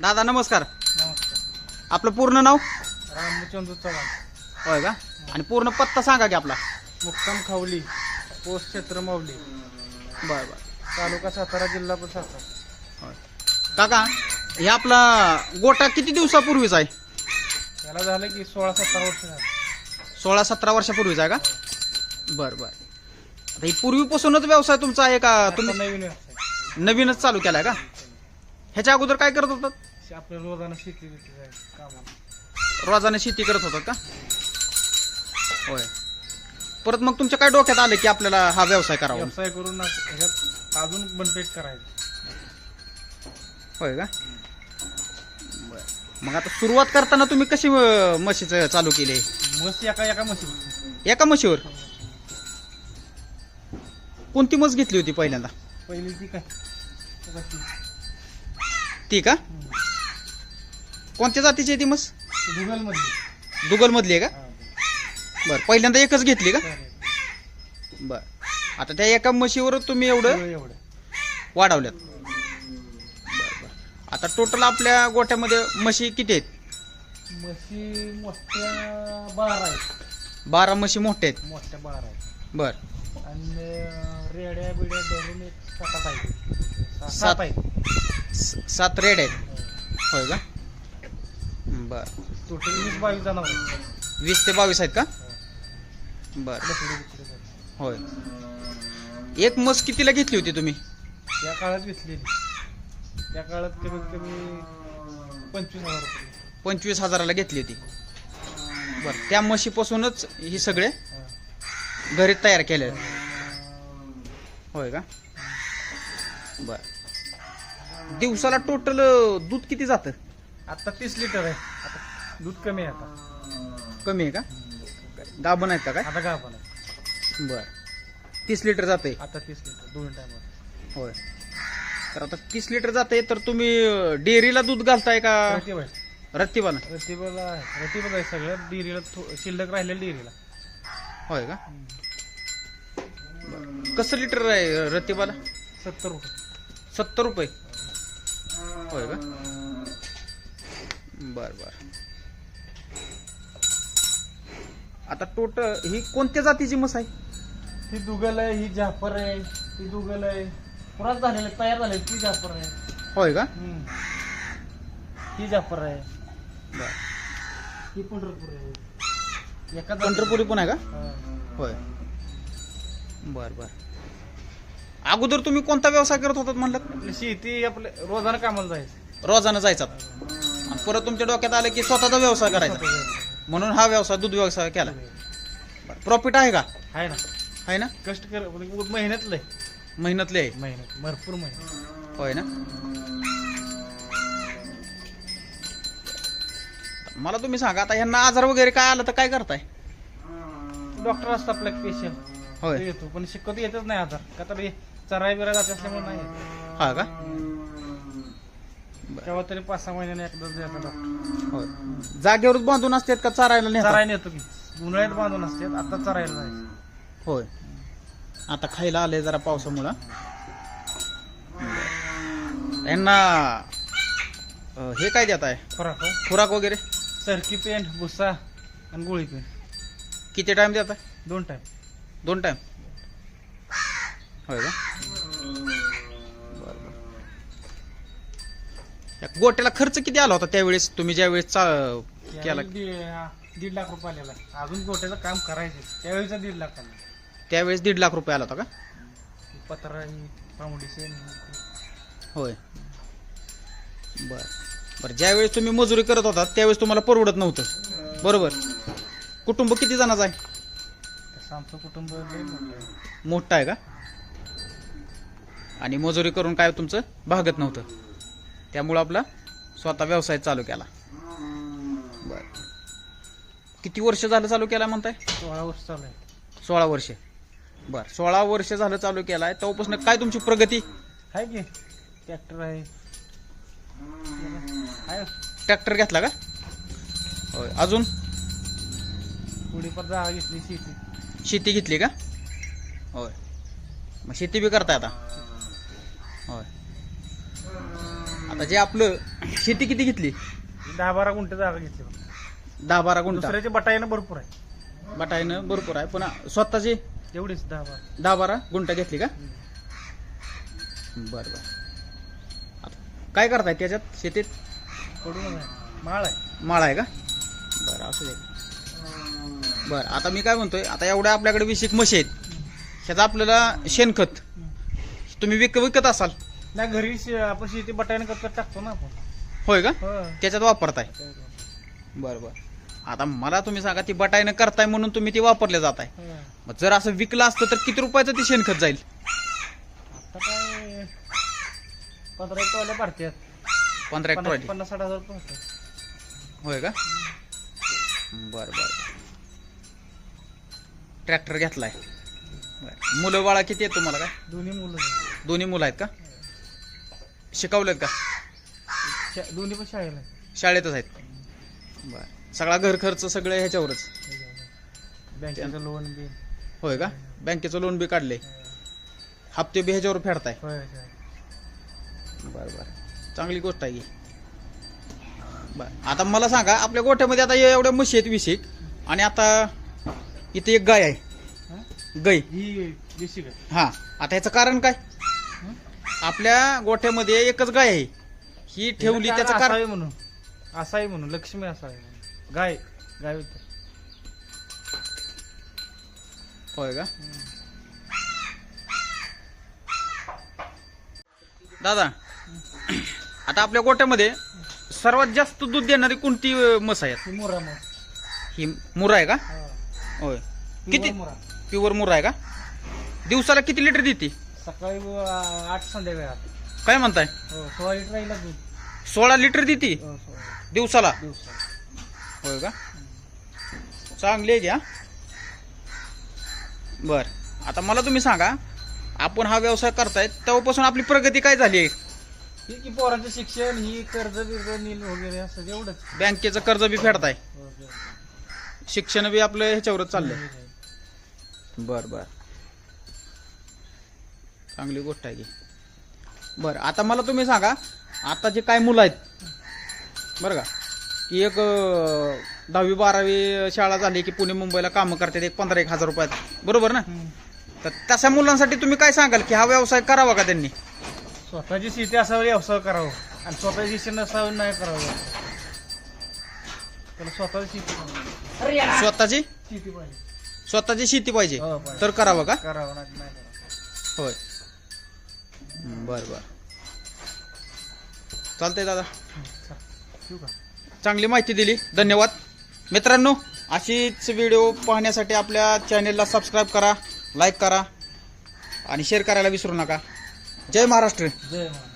दादा नमस्कार. नमस्कार. आपलं पूर्ण नाव? रामचंद्र चव्हाण. होय का? आणि पूर्ण पत्ता सांगा की आपला. मुक्काम खावली पोस्ट क्षेत्र मावली. बरं बरं. तालुका सातारा जिल्हा पण सातारा होय. काका हे आपला गोटा किती दिवसापूर्वीचा आहे? याला झालं की सोळा सत्तर वर्ष झालं. सोळा सतरा वर्षापूर्वीचा आहे का? बरं बरं. आता ही पूर्वीपासूनच व्यवसाय तुमचा आहे का? आता तुम्ही नवीन व्यवसाय. नवीनच चालू केलाय का? ह्याच्या अगोदर काय करत होतात? आपल्या रोजानं शेती बिती जायचं कामाला. रोजाने शेती करत होतात का? होय. परत मग तुमच्या काय डोक्यात आलं की आपल्याला हा व्यवसाय करावा? व्यवसाय करून ना ह्याच्यात अजून बनपेट करायचं. होय का? बरं. मग आता सुरुवात करताना तुम्ही कशी अं, म्हशीचं चालू केली? मस्त एका एका म्हशी एका म्हशीवर? कोणती म्हस घेतली होती पहिल्यांदा? पहिली ती काय. ती का? कोणत्या जातीची आहे ती ती दुगलमधली. दुगल मधली आहे का? हा. बरं पहिल्यांदा एकच घेतली का. बरं. आता त्या एका म्हशीवर तुम्ही एवढं एवढं वाढवल्यात. बरं बरं. आता टोटल आपल्या गोठ्यामध्ये म्हशी किती आहेत? म्हशी मोठ्या बारा आहेत. बारा म्हशी मोठ्या आहेत. मोठ्या बारा आहेत. बरं. आणि रेड्या बिड्या धरून एक सात आठ आहेत. सात. सात आहेत. स- सात रेड आहेत. होय का? बरं. टोटल वीस बावीस आहेत. वीस ते बावीस आहेत का? बरं. होय. एक म्हस कितीला घेतली होती तुम्ही? त्या काळात घेतलेली. त्या काळात कमीत कमी पंचवीस हजार रुपये. पंचवीस हजाराला घेतली होती. बरं. त्या म्हशीपासूनच ही सगळे. घरी तयार केले. होय का? बर. दिवसाला टोटल दूध किती जातं? आता तीस लिटर आहे. आता दूध कमी आहे आता. कमी आहे का? गाभण आहेत का काय? आता गाभण आहे. बर. तीस लिटर जाते आता तीस लिटर दोन टायमात होय. तर आता तीस लिटर जाते तर तुम्ही डेअरीला दूध घालताय का? रतीब आहे रत्तीबाला रतीबला आहे. रतीबल आहे सगळं. डेअरीला थो- शिल्लक राहिलेलं डेअरीला. होय का? कसं लिटर आहे रत्तीबाला सत्तर रुपये. सत्तर रुपये. होय का? बर बर. आता टोटल ही कोणत्या जातीची म्हस आहे? ही दुगल आहे ही जाफर आहे ही दुगल आहे. पुरात झालेलं तयार झाले ती जाफर आहे. होय का? हम्म. ही जाफर आहे. बर. ही पंढरपूर आहे. एका पंढरपुरी पण आहे का? हा. होय. बर बर. अगोदर तुम्ही कोणता व्यवसाय करत होतात म्हणलं? आपली शेती आपलं रोजानं कामाला जायचं. रोजानं जायचा आणि परत तुमच्या डोक्यात आलं की स्वतःचा व्यवसाय करायचा. म्हणून हा व्यवसाय दूध व्यवसाय केला. प्रॉफिट आहे का? आहे ना. आहे ना? कष्ट कर म्हणजे महिन्यातलं आहे मेहनतले आहे महिन्यात भरपूर महिन्यात होय ना? मला तुम्ही सांगा आता ह्यांना आजार वगैरे काय आलं तर काय करताय? डॉक्टर असतात आपल्या स्पेशल होय. येतो पण शिकवतो येतच नाही आजार. का तर चराय बिराय जात असल्यामुळे नाही. हा का? तेव्हा तरी पाच सहा महिन्याने एकदाच डॉक्टर. होय. जागेवरच बांधून असतात का? चारायला नेतात? चरायला येतो की. उन्हाळ्यात बांधून असतात आता चरायला जायचं होय. आता खायला आले जरा पावसामुळं. यांना अं, हे काय देत आहे? फरक खुराक वगैरे? सरकी पेंट भुसा आणि गोळी पेंट. किती टाइम देत आहे? दोन टाइम दोन टाइम होय का? या गोट्याला खर्च किती आला होता त्यावेळेस? तुम्ही ज्यावेळेस चा केला? दीड लाख रुपये आलेला. अजून गोट्याचं काम करायचं त्यावेळेचा दीड लाख आला. त्यावेळेस दीड लाख रुपये आला होता का? पत्रा फाउंडेशन होय. बर. बरं ज्यावेळेस तुम्ही मजुरी करत होता त्यावेळेस तुम्हाला परवडत नव्हतं. बरोबर. कुटुंब किती जणाचं आहे? तसं आमचं कुटुंब लय मोठं आहे. मोठं आहे का? आणि मजुरी करून काय तुमचं भागत नव्हतं? त्यामुळं आपला स्वतः व्यवसाय चालू केला. बर. किती वर्ष झालं चालू केला म्हणताय? सोळा वर्ष चालू आहे. सोळा वर्ष. बर सोळा वर्ष झालं चालू केलाय. तेव्हापासून काय तुमची प्रगती? आहे की ट्रॅक्टर आहे. आहे ट्रॅक्टर घेतला का? होय अजून? थोडीफार जागा घेतली शेती. शेती घेतली का? होय. मग शेती बी करताय आता? होय आता जे आपलं शेती किती घेतली? दहा बारा गुंठे जागा घेतली बघ. दहा बारा गुंठा. दुसऱ्याचे बटाईनं भरपूर आहे. बटाईनं भरपूर आहे. पुन्हा स्वतःची? एवढीच दहा बारा दहा बारा गुंठा घेतली का? बरं बरं. आता काय करताय त्याच्यात शेतीत? पडून आहे. माळ आहे. माळ आहे का? बरं असू दे. बरं आता मी काय म्हणतोय आता एवढ्या आपल्याकडे विशिक म्हशी आहेत. ह्याचं आपल्याला शेणखत. तुम्ही विक विकत असाल. नाही घरी शे- आपण शेती बटाईनं करता टाकतो ना आपण. होय का? हो. त्याच्यात वापरताय. बरं बरं. आता मला तुम्ही सांगा ती बटाईनं करताय म्हणून तुम्ही ती वापरले जात आहे हो. मग जर असं विकलं असतं तर किती रुपयाचं ते शेणखत जाईल? आता काय पंधरा एक टॉल्या पंधरा एक पन्नास ट्रॉली पन्नास साठ हजार रुपये होतात. होय का? बरं बरं. ट्रॅक्टर घेतलाय. बरं. मुलं बाळा किती आहेत तुम्हाला काय? दोन्ही मुलं. दोन्ही मुलं आहेत का? शिकवलेत का? शा- दोन्ही पण शाळेला आहेत. शाळेतच आहेत. बरं. सगळा घर खर्च सगळं ह्याच्यावरच. बँकेचं लोन बी. होय का? बँकेचं लोन बी काढले. हप्ते बी ह्याच्यावर फेडताय. होय, होय. बरं बरं. चांगली गोष्ट आहे ही. बरं. आता मला सांगा आपल्या गोठ्यामध्ये आता हे एवढ्या म्हशी आहेत विशिक आणि आता इथे एक गाय आहे. हं? गाय. ही बेसिक आहे. हा. आता ह्याचं कारण काय? आपल्या गोठ्यामध्ये एकच गाय आहे. ही ठेवली त्याचं कारण असावी म्हणून. असावी म्हणून लक्ष्मी असावी म्हणून. गाय गाय होती. होय का? दादा आता आपल्या गोट्यामध्ये सर्वात जास्त दूध देणारी कोणती अं, म्हस आहे ती मुरा मग ही मुरा आहे का? हा. होय. किती? मुरा प्युअर मुरा आहे का? दिवसाला किती लिटर देते? सकाळी व- आठ संध्याकाळी आठ. काय म्हणताय? हो सोळा लिटर राहिला दूध. सोळा लिटर देते? हो, सोळा दिवसाला? दिवसा होय का? चांगली आहे घ्या बर. आता मला तुम्ही सांगा आपण हा व्यवसाय करताय तेव्हापासून आपली प्रगती काय झाली? आहे ही की पोरांचं शिक्षण ही कर्ज बिर्ज नील वगैरे असं एवढंच. बँकेचं कर्ज बी फेडताय. हो, हो. शिक्षण बी आपलं ह्याच्यावरच चाललंय. बर बर. चांगली गोष्ट आहे की. बर आता मला तुम्ही सांगा आता जे काय मुलं आहेत बरं का की एक दहावी बारावी शाळा झाली की पुणे मुंबईला कामं करतात एक पंधरा एक हजार रुपयात. बरोबर ना. तर तशा मुलांसाठी तुम्ही काय सांगाल की हा व्यवसाय करावा का त्यांनी? स्वतःची शेती असावी व्यवसाय करावं. आणि स्वतःची शिक्षण नसावं नाही करावं. त्याला स्वतःची शेती. स्वतःची? शेती पाहिजे. स्वतःची शेती पाहिजे. हो. तर करावं का? करावं नाही नाही करावं. होय. बर बर. चालतंय दादा. ठेवू का चांगली माहिती दिली. धन्यवाद. मित्रांनो अशीच व्हिडिओ पाहण्यासाठी आपल्या चॅनेलला सबस्क्राईब करा लाईक करा आणि शेअर करायला विसरू नका. जय महाराष्ट्र. जय महाराष्ट्र.